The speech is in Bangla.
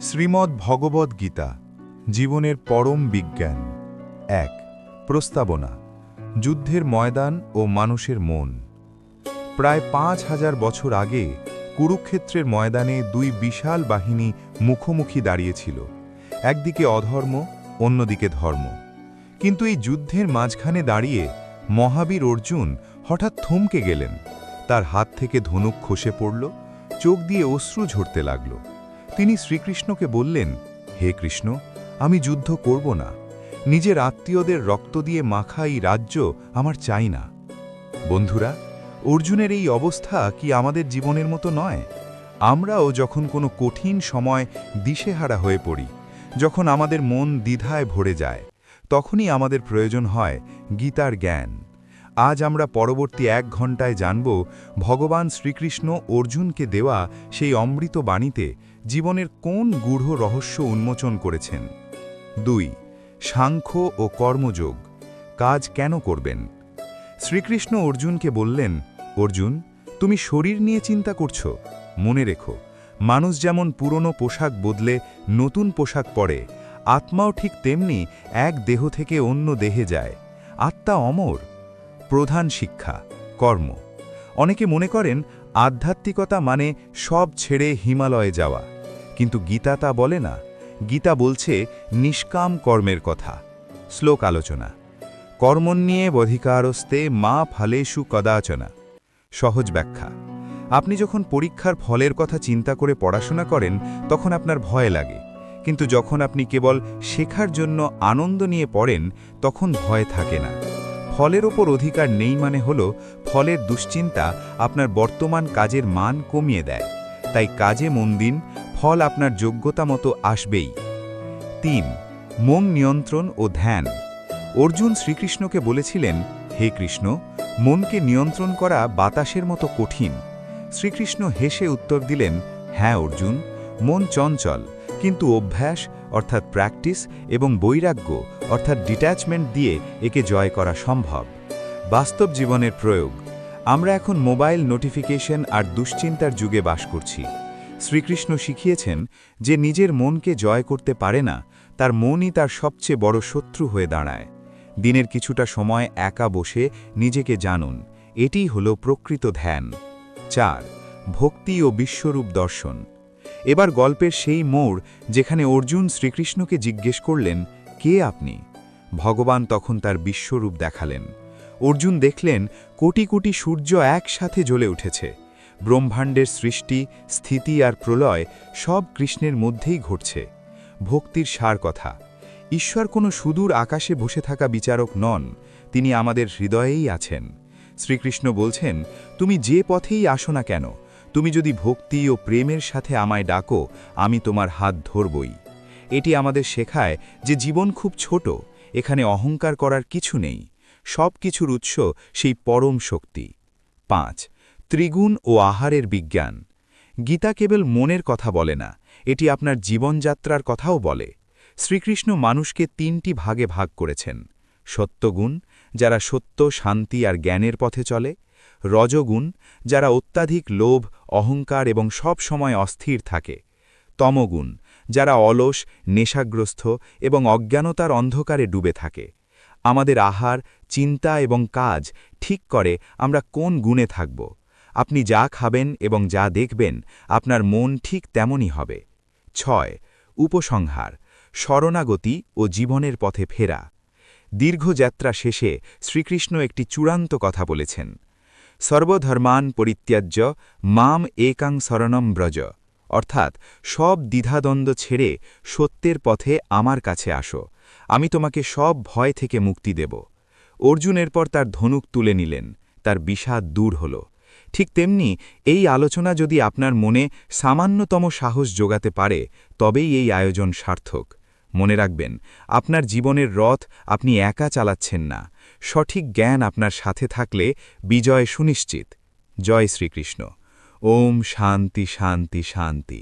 শ্রীমদ্ ভগবদ্ গীতা, জীবনের পরম বিজ্ঞান। এক, প্রস্তাবনা, যুদ্ধের ময়দান ও মানুষের মন। প্রায় পাঁচ হাজার বছর আগে কুরুক্ষেত্রের ময়দানে দুই বিশাল বাহিনী মুখোমুখি দাঁড়িয়েছিল, একদিকে অধর্ম, অন্যদিকে ধর্ম। কিন্তু এই যুদ্ধের মাঝখানে দাঁড়িয়ে মহাবীর অর্জুন হঠাৎ থমকে গেলেন। তার হাত থেকে ধনুক খসে পড়ল, চোখ দিয়ে অশ্রু ঝরতে লাগল। তিনি শ্রীকৃষ্ণকে বললেন, হে কৃষ্ণ, আমি যুদ্ধ করব না। নিজের আত্মীয়দের রক্ত দিয়ে মাখা এই রাজ্য আমার চাই না। বন্ধুরা, অর্জুনের এই অবস্থা কি আমাদের জীবনের মতো নয়? আমরাও যখন কোনো কঠিন সময় দিশেহারা হয়ে পড়ি, যখন আমাদের মন দ্বিধায় ভরে যায়, তখনই আমাদের প্রয়োজন হয় গীতার জ্ঞান। আজ আমরা পরবর্তী এক ঘন্টায় জানব, ভগবান শ্রীকৃষ্ণ অর্জুনকে দেওয়া সেই অমৃত বাণীতে জীবনের কোন গূঢ় রহস্য উন্মোচন করেছেন? দুই, সাংখ্য ও কর্মযোগ, কাজ কেন করবেন? শ্রীকৃষ্ণ অর্জুনকে বললেন, অর্জুন, তুমি শরীর নিয়ে চিন্তা করছ। মনে রেখো, মানুষ যেমন পুরনো পোশাক বদলে নতুন পোশাক পরে, আত্মাও ঠিক তেমনি এক দেহ থেকে অন্য দেহে যায়। আত্মা অমর। প্রধান শিক্ষা, কর্ম। অনেকে মনে করেন, আধ্যাত্মিকতা মানে সব ছেড়ে হিমালয়ে যাওয়া। কিন্তু গীতা তা বলে না। গীতা বলছে, নিষ্কাম কর্মের কথা। শ্লোক আলোচনা। কর্মণ্যে বধিকারস্তে মা ফালেষু কদাচনা। সহজ ব্যাখ্যা। আপনি যখন পরীক্ষার ফলের কথা চিন্তা করে পড়াশোনা করেন, তখন আপনার ভয় লাগে। কিন্তু যখন আপনি কেবল শেখার জন্য আনন্দ নিয়ে পড়েন, তখন ভয় থাকে না। ফলের ওপর অধিকার নেই মানে হল, ফলের দুশ্চিন্তা আপনার বর্তমান কাজের মান কমিয়ে দেয়। তাই কাজে মন দিন ফল আপনার যোগ্যতা মতো আসবেই। তিন, মন নিয়ন্ত্রণ ও ধ্যান। অর্জুন শ্রীকৃষ্ণকে বলেছিলেন, হে কৃষ্ণ, মনকে নিয়ন্ত্রণ করা বাতাসের মতো কঠিন। শ্রীকৃষ্ণ হেসে উত্তর দিলেন হ্যাঁ অর্জুন, মন চঞ্চল, কিন্তু অভ্যাস, অর্থাৎ প্র্যাকটিস এবং বৈরাগ্য, অর্থাৎ ডিট্যাচমেন্ট দিয়ে একে জয় করা সম্ভব। বাস্তব জীবনের প্রয়োগ। আমরা এখন মোবাইল নোটিফিকেশন আর দুশ্চিন্তার যুগে বাস করছি। শ্রীকৃষ্ণ শিখিয়েছেন যে নিজের মনকে জয় করতে পারে না, তার মনই তার সবচেয়ে বড় শত্রু হয়ে দাঁড়ায়। দিনের কিছুটা সময় একা বসে নিজেকে জানুন এটিই হল প্রকৃত ধ্যান। চার, ভক্তি ও বিশ্বরূপ দর্শন। এবার গল্পের সেই মোড় যেখানে অর্জুন শ্রীকৃষ্ণকে জিজ্ঞেস করলেন, কে আপনি? ভগবান তখন তার বিশ্বরূপ দেখালেন। অর্জুন দেখলেন, কোটি কোটি সূর্য একসাথে জ্বলে উঠেছে। ব্রহ্মাণ্ডের সৃষ্টি, স্থিতি আর প্রলয় সব কৃষ্ণের মধ্যেই ঘটছে। ভক্তির সার কথা। ঈশ্বর কোনো সুদূর আকাশে বসে থাকা বিচারক নন, তিনি আমাদের হৃদয়েই আছেন। শ্রীকৃষ্ণ বলছেন, তুমি যে পথেই আসো না কেন, তুমি যদি ভক্তি ও প্রেমের সাথে আমায় ডাকো, আমি তোমার হাত ধরবই। এটি আমাদের শেখায় যে জীবন খুব ছোট, এখানে অহংকার করার কিছু নেই। সব কিছুর উৎস সেই পরম শক্তি। পাঁচ ত্রিগুণ ও আহারের বিজ্ঞান। গীতা কেবল মনের কথা বলে না, এটি আপনার জীবনযাত্রার কথাও বলে। শ্রীকৃষ্ণ মানুষকে তিনটি ভাগে ভাগ করেছেন। সত্যগুণ, যারা সত্য, শান্তি আর জ্ঞানের পথে চলে। রজগুণ, যারা অত্যাধিক লোভ, অহংকার এবং সব সময় অস্থির থাকে। তমগুণ, যারা অলস, নেশাগ্রস্ত এবং অজ্ঞানতার অন্ধকারে ডুবে থাকে। আমাদের আহার, চিন্তা এবং কাজ ঠিক করে আমরা কোন গুণে থাকব। আপনি যা খাবেন এবং যা দেখবেন, আপনার মন ঠিক তেমনই হবে। ছয়, উপসংহার, শরণাগতি ও জীবনের পথে ফেরা। দীর্ঘযাত্রা শেষে শ্রীকৃষ্ণ একটি চূড়ান্ত কথা বলেছেন। সর্বধর্মান পরিত্যাজ্য মাম একাং শরণম ব্রজ, অর্থাৎ সব দ্বিধাদ্বন্দ্ব ছেড়ে সত্যের পথে আমার কাছে আসো, আমি তোমাকে সব ভয় থেকে মুক্তি দেব। অর্জুনের পর তার ধনুক তুলে নিলেন, তার বিষাদ দূর হল। ঠিক তেমনি, এই আলোচনা যদি আপনার মনে সামান্যতম সাহস যোগাতে পারে, তবেই এই আয়োজন সার্থক। মনে রাখবেন, আপনার জীবনের রথ আপনি একা চালাচ্ছেন না। সঠিক জ্ঞান আপনার সাথে থাকলে বিজয় সুনিশ্চিত। জয় শ্রীকৃষ্ণ। ওম শান্তি শান্তি শান্তি।